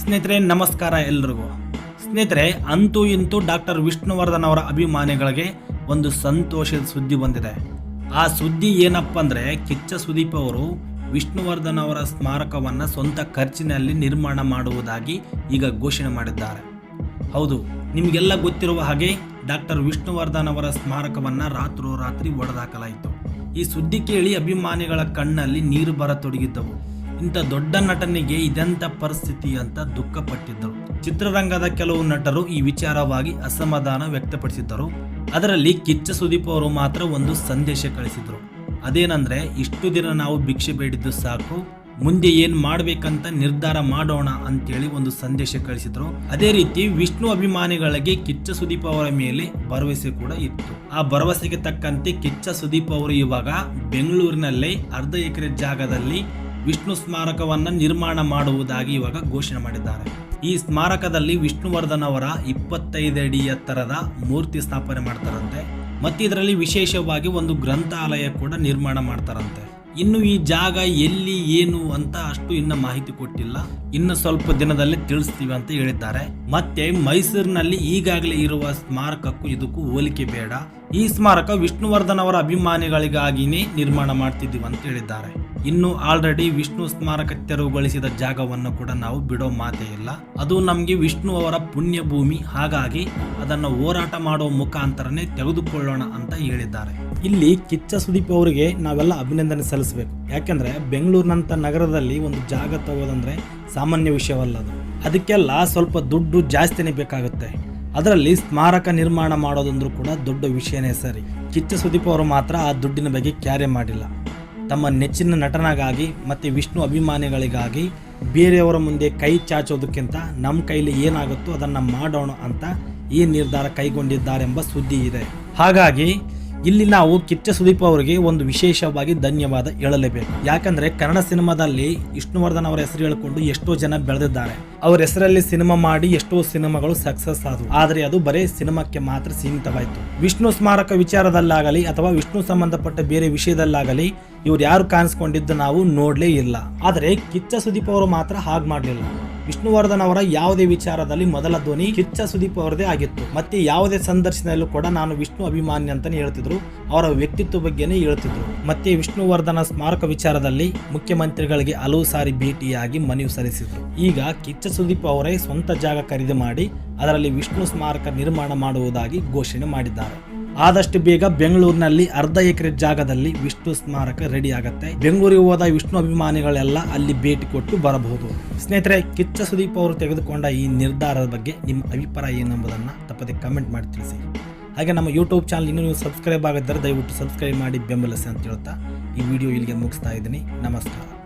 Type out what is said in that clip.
ಸ್ನೇಹಿತರೆ, ನಮಸ್ಕಾರ ಎಲ್ರಿಗೂ. ಸ್ನೇಹಿತರೆ, ಅಂತೂ ಇಂತೂ ಡಾಕ್ಟರ್ ವಿಷ್ಣುವರ್ಧನ್ ಅವರ ಅಭಿಮಾನಿಗಳಿಗೆ ಒಂದು ಸಂತೋಷದ ಸುದ್ದಿ ಬಂದಿದೆ. ಆ ಸುದ್ದಿ ಏನಪ್ಪ ಅಂದರೆ, ಕಿಚ್ಚ ಸುದೀಪ್ ಅವರು ವಿಷ್ಣುವರ್ಧನ್ ಅವರ ಸ್ಮಾರಕವನ್ನು ಸ್ವಂತ ಖರ್ಚಿನಲ್ಲಿ ನಿರ್ಮಾಣ ಮಾಡುವುದಾಗಿ ಈಗ ಘೋಷಣೆ ಮಾಡಿದ್ದಾರೆ. ಹೌದು, ನಿಮಗೆಲ್ಲ ಗೊತ್ತಿರುವ ಹಾಗೆ ಡಾಕ್ಟರ್ ವಿಷ್ಣುವರ್ಧನ್ ಅವರ ಸ್ಮಾರಕವನ್ನು ರಾತ್ರೋರಾತ್ರಿ ಒಡೆದಾಕಲಾಯಿತು. ಈ ಸುದ್ದಿ ಕೇಳಿ ಅಭಿಮಾನಿಗಳ ಕಣ್ಣಲ್ಲಿ ನೀರು ಬರತೊಡಗಿದ್ದವು. ಇಂಥ ದೊಡ್ಡ ನಟನಿಗೆ ಇದೆಂಥ ಪರಿಸ್ಥಿತಿ ಅಂತ ದುಃಖಪಟ್ಟಿದ್ದರು. ಚಿತ್ರರಂಗದ ಕೆಲವು ನಟರು ಈ ವಿಚಾರವಾಗಿ ಅಸಮಾಧಾನ ವ್ಯಕ್ತಪಡಿಸಿದ್ದರು. ಅದರಲ್ಲಿ ಕಿಚ್ಚ ಸುದೀಪ್ ಅವರು ಮಾತ್ರ ಒಂದು ಸಂದೇಶ ಕಳಿಸಿದರು. ಅದೇನಂದ್ರೆ, ಇಷ್ಟು ದಿನ ನಾವು ಭಿಕ್ಷೆ ಬೇಡಿದ್ದು ಸಾಕು, ಮುಂದೆ ಏನು ಮಾಡ್ಬೇಕಂತ ನಿರ್ಧಾರ ಮಾಡೋಣ ಅಂತೇಳಿ ಒಂದು ಸಂದೇಶ ಕಳಿಸಿದ್ರು. ಅದೇ ರೀತಿ ವಿಷ್ಣು ಅಭಿಮಾನಿಗಳಿಗೆ ಕಿಚ್ಚ ಸುದೀಪ್ ಅವರ ಮೇಲೆ ಭರವಸೆ ಕೂಡ ಇತ್ತು. ಆ ಭರವಸೆಗೆ ತಕ್ಕಂತೆ ಕಿಚ್ಚ ಸುದೀಪ್ ಅವರು ಇವಾಗ ಬೆಂಗಳೂರಿನಲ್ಲಿ ಅರ್ಧ ಎಕರೆ ಜಾಗದಲ್ಲಿ ವಿಷ್ಣು ಸ್ಮಾರಕವನ್ನು ನಿರ್ಮಾಣ ಮಾಡುವುದಾಗಿ ಇವಾಗ ಘೋಷಣೆ ಮಾಡಿದ್ದಾರೆ. ಈ ಸ್ಮಾರಕದಲ್ಲಿ ವಿಷ್ಣುವರ್ಧನ್ ಅವರ ಇಪ್ಪತ್ತೈದು ಅಡಿ ಎತ್ತರದ ಮೂರ್ತಿ ಸ್ಥಾಪನೆ ಮಾಡ್ತಾರಂತೆ. ಮತ್ತು ಇದರಲ್ಲಿ ವಿಶೇಷವಾಗಿ ಒಂದು ಗ್ರಂಥಾಲಯ ಕೂಡ ನಿರ್ಮಾಣ ಮಾಡ್ತಾರಂತೆ. ಇನ್ನು ಈ ಜಾಗ ಎಲ್ಲಿ, ಏನು ಅಂತ ಅಷ್ಟು ಇನ್ನ ಮಾಹಿತಿ ಕೊಟ್ಟಿಲ್ಲ. ಇನ್ನು ಸ್ವಲ್ಪ ದಿನದಲ್ಲಿ ತಿಳಿಸ್ತೀವಿ ಅಂತ ಹೇಳಿದ್ದಾರೆ. ಮತ್ತೆ ಮೈಸೂರಿನಲ್ಲಿ ಈಗಾಗಲೇ ಇರುವ ಸ್ಮಾರಕಕ್ಕೂ ಇದಕ್ಕೂ ಹೋಲಿಕೆ ಬೇಡ. ಈ ಸ್ಮಾರಕ ವಿಷ್ಣುವರ್ಧನ್ ಅವರ ಅಭಿಮಾನಿಗಳಿಗಾಗಿನೇ ನಿರ್ಮಾಣ ಮಾಡ್ತಿದ್ದೀವಿ ಅಂತ ಹೇಳಿದ್ದಾರೆ. ಇನ್ನು ಆಲ್ರೆಡಿ ವಿಷ್ಣು ಸ್ಮಾರಕ ತೆರವುಗೊಳಿಸಿದ ಜಾಗವನ್ನು ಕೂಡ ನಾವು ಬಿಡೋ ಮಾತೇ ಇಲ್ಲ. ಅದು ನಮಗೆ ವಿಷ್ಣು ಅವರ ಪುಣ್ಯ ಭೂಮಿ ಹಾಗಾಗಿ ಅದನ್ನು ಹೋರಾಟ ಮಾಡುವ ಮುಖಾಂತರನೇ ತೆಗೆದುಕೊಳ್ಳೋಣ ಅಂತ ಹೇಳಿದ್ದಾರೆ. ಇಲ್ಲಿ ಕಿಚ್ಚ ಸುದೀಪ್ ಅವರಿಗೆ ನಾವೆಲ್ಲ ಅಭಿನಂದನೆ ಸಲ್ಲಿಸಬೇಕು. ಯಾಕಂದ್ರೆ ಬೆಂಗಳೂರಿನಂಥ ನಗರದಲ್ಲಿ ಒಂದು ಜಾಗ ತಗೋದಂದ್ರೆ ಸಾಮಾನ್ಯ ವಿಷಯವಲ್ಲ ಅದು. ಅದಕ್ಕೆಲ್ಲ ಸ್ವಲ್ಪ ದುಡ್ಡು ಜಾಸ್ತಿನೇ ಬೇಕಾಗುತ್ತೆ. ಅದರಲ್ಲಿ ಸ್ಮಾರಕ ನಿರ್ಮಾಣ ಮಾಡೋದಂದ್ರೂ ಕೂಡ ದೊಡ್ಡ ವಿಷಯನೇ ಸರಿ. ಕಿಚ್ಚ ಸುದೀಪ್ ಅವರು ಮಾತ್ರ ಆ ದುಡ್ಡಿನ ಬಗ್ಗೆ ಕ್ಯಾರೆ ಮಾಡಿಲ್ಲ. ತಮ್ಮ ನೆಚ್ಚಿನ ನಟನಾಗಾಗಿ ಮತ್ತು ವಿಷ್ಣು ಅಭಿಮಾನಿಗಳಿಗಾಗಿ ಬೇರೆಯವರ ಮುಂದೆ ಕೈ ಚಾಚೋದಕ್ಕಿಂತ ನಮ್ಮ ಕೈಲಿ ಏನಾಗುತ್ತೋ ಅದನ್ನು ಮಾಡೋಣ ಅಂತ ಈ ನಿರ್ಧಾರ ಕೈಗೊಂಡಿದ್ದಾರೆಂಬ ಸುದ್ದಿ ಇದೆ. ಹಾಗಾಗಿ ಇಲ್ಲಿ ನಾವು ಕಿಚ್ಚ ಸುದೀಪ್ ಅವರಿಗೆ ಒಂದು ವಿಶೇಷವಾಗಿ ಧನ್ಯವಾದ ಹೇಳಲೇಬೇಕು. ಯಾಕಂದ್ರೆ ಕನ್ನಡ ಸಿನಿಮಾದಲ್ಲಿ ವಿಷ್ಣುವರ್ಧನ್ ಅವರ ಹೆಸರು ಹೇಳಿಕೊಂಡು ಎಷ್ಟೋ ಜನ ಬೆಳೆದಿದ್ದಾರೆ. ಅವರ ಹೆಸರಲ್ಲಿ ಸಿನಿಮಾ ಮಾಡಿ ಎಷ್ಟೋ ಸಿನಿಮಾಗಳು ಸಕ್ಸಸ್ ಆದವು. ಆದರೆ ಅದು ಬರೀ ಸಿನಿಮಾಕ್ಕೆ ಮಾತ್ರ ಸೀಮಿತವಾಯಿತು. ವಿಷ್ಣು ಸ್ಮಾರಕ ವಿಚಾರದಲ್ಲಾಗಲಿ ಅಥವಾ ವಿಷ್ಣು ಸಂಬಂಧಪಟ್ಟ ಬೇರೆ ವಿಷಯದಲ್ಲಾಗಲಿ ಇವ್ರು ಯಾರು ಕಾಣಿಸ್ಕೊಂಡಿದ್ದು ನಾವು ನೋಡಲೇ ಇಲ್ಲ. ಆದರೆ ಕಿಚ್ಚ ಸುದೀಪ್ ಅವರು ಮಾತ್ರ ಹಾಗೆ ಮಾಡಲಿಲ್ಲ. ವಿಷ್ಣುವರ್ಧನ್ ಅವರ ಯಾವುದೇ ವಿಚಾರದಲ್ಲಿ ಮೊದಲ ಧ್ವನಿ ಕಿಚ್ಚ ಸುದೀಪ್ ಅವರದೇ ಆಗಿತ್ತು. ಮತ್ತೆ ಯಾವುದೇ ಸಂದರ್ಶನದಲ್ಲೂ ಕೂಡ ನಾನು ವಿಷ್ಣು ಅಭಿಮಾನಿ ಅಂತಾನೆ ಹೇಳ್ತಿದ್ರು. ಅವರ ವ್ಯಕ್ತಿತ್ವ ಬಗ್ಗೆನೇ ಹೇಳ್ತಿದ್ರು. ಮತ್ತೆ ವಿಷ್ಣುವರ್ಧನ ಸ್ಮಾರಕ ವಿಚಾರದಲ್ಲಿ ಮುಖ್ಯಮಂತ್ರಿಗಳಿಗೆ ಹಲವು ಸಾರಿ ಭೇಟಿಯಾಗಿ ಮನವಿ ಸಲ್ಲಿಸಿದ್ರು. ಈಗ ಕಿಚ್ಚ ಸುದೀಪ್ ಅವರೇ ಸ್ವಂತ ಜಾಗ ಖರೀದಿ ಮಾಡಿ ಅದರಲ್ಲಿ ವಿಷ್ಣು ಸ್ಮಾರಕ ನಿರ್ಮಾಣ ಮಾಡುವುದಾಗಿ ಘೋಷಣೆ ಮಾಡಿದ್ದಾರೆ. ಆದಷ್ಟು ಬೇಗ ಬೆಂಗಳೂರಿನಲ್ಲಿ ಅರ್ಧ ಎಕರೆ ಜಾಗದಲ್ಲಿ ವಿಷ್ಣು ಸ್ಮಾರಕ ರೆಡಿ ಆಗುತ್ತೆ. ಬೆಂಗಳೂರಿಗೆ ಹೋದ ವಿಷ್ಣು ಅಭಿಮಾನಿಗಳೆಲ್ಲ ಅಲ್ಲಿ ಭೇಟಿ ಕೊಟ್ಟು ಬರಬಹುದು. ಸ್ನೇಹಿತರೆ, ಕಿಚ್ಚ ಸುದೀಪ್ ಅವರು ತೆಗೆದುಕೊಂಡ ಈ ನಿರ್ಧಾರದ ಬಗ್ಗೆ ನಿಮ್ಮ ಅಭಿಪ್ರಾಯ ಏನೆಂಬುದನ್ನು ತಪ್ಪದೆ ಕಮೆಂಟ್ ಮಾಡಿ ತಿಳಿಸಿ. ಹಾಗೆ ನಮ್ಮ ಯೂಟ್ಯೂಬ್ ಚಾನಲ್ ಇನ್ನೂ ನೀವು ಸಬ್ಸ್ಕ್ರೈಬ್ ಆಗಿದ್ದರೆ ದಯವಿಟ್ಟು ಸಬ್ಸ್ಕ್ರೈಬ್ ಮಾಡಿ ಬೆಂಬಲಿಸಿ ಅಂತ ಹೇಳ್ತಾ ಈ ವಿಡಿಯೋ ಇಲ್ಲಿಗೆ ಮುಗಿಸ್ತಾ ಇದ್ದೀನಿ. ನಮಸ್ಕಾರ.